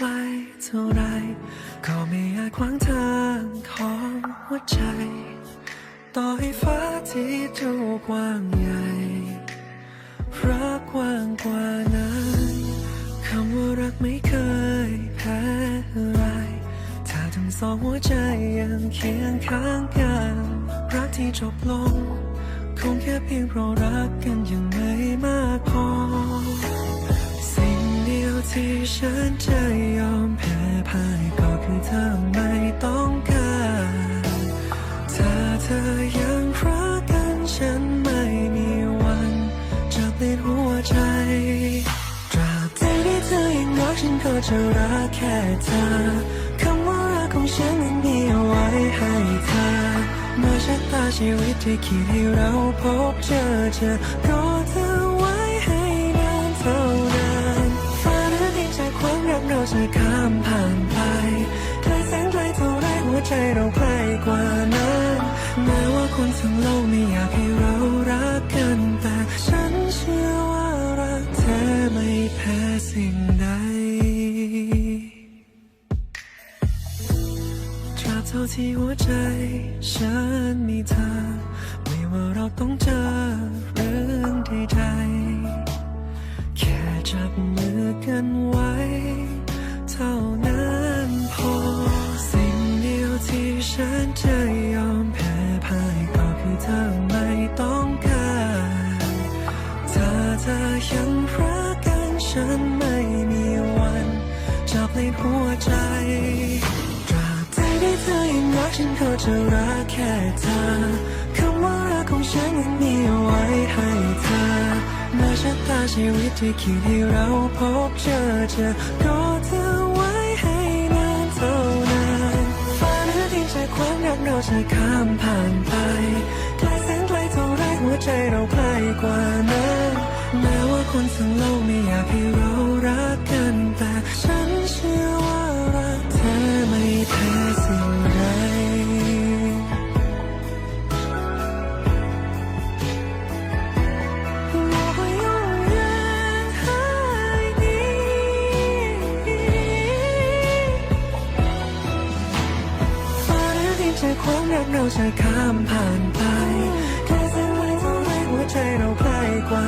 ไกลเท่าไร ก็ไม่อาจขวางทางของหัวใจ ต่อให้ฟ้าที่ดูกว้างใหญ่รักกว้างกว่านั้นคำว่ารักไม่เคยแพ้อะไร ถ้าทั้งสองหัวใจยังเคียงข้างกันรักที่จบลง คงแค่เพียงเพราะรักกันยังไม่มากพอ สิ่งเดียวที่ฉันจะ จะรักแค่เธอคำว่ารักของฉันนั้นมีเอาไว้ให้เธอเมื่อชะตาชีวิตที่คิดให้เราพบเจอเจอรอเธอไว้ให้นานเท่านานฟ้าหรือดินจากความรักเราจะข้ามผ่านไปไกลแสนไกลเท่าไรหัวใจเราใกล้กว่านั้นแม้ว่าคนทั้งโลกไม่อยากให้เรารัก เท่าที่หัวใจ ฉันมีเธอ ไม่ว่าเราต้องเจอเรื่องใดๆแค่จับมือกันไว้ เท่านั้นพอ สิ่งเดียวที่ฉันจะยอมแพ้พ่ายก็คือเธอไม่ต้องการถ้าเธอยังรักกันฉันไม่มีวันจะเลยหัวใจ ฉันก็จะรักแค่เธอคำว่ารักของฉันนั้นมีเอาไว้ให้เธอเมื่อชะตาชีวิตที่คิดให้เราพบเจอเจอรอเธอไว้ให้นานเท่านานฟ้าหรือดินจากความรักเราจะข้ามผ่านไปไกลแสนไกลเท่าไรหัวใจเราใกล้กว่านั้นแม้ว่าคนทั้งโลกไม่อยากให้เรารัก ใจความรักเราจะข้ามผ่านไป แค่เส้นไว้เท่าไรหัวใจเราใกล้กว่า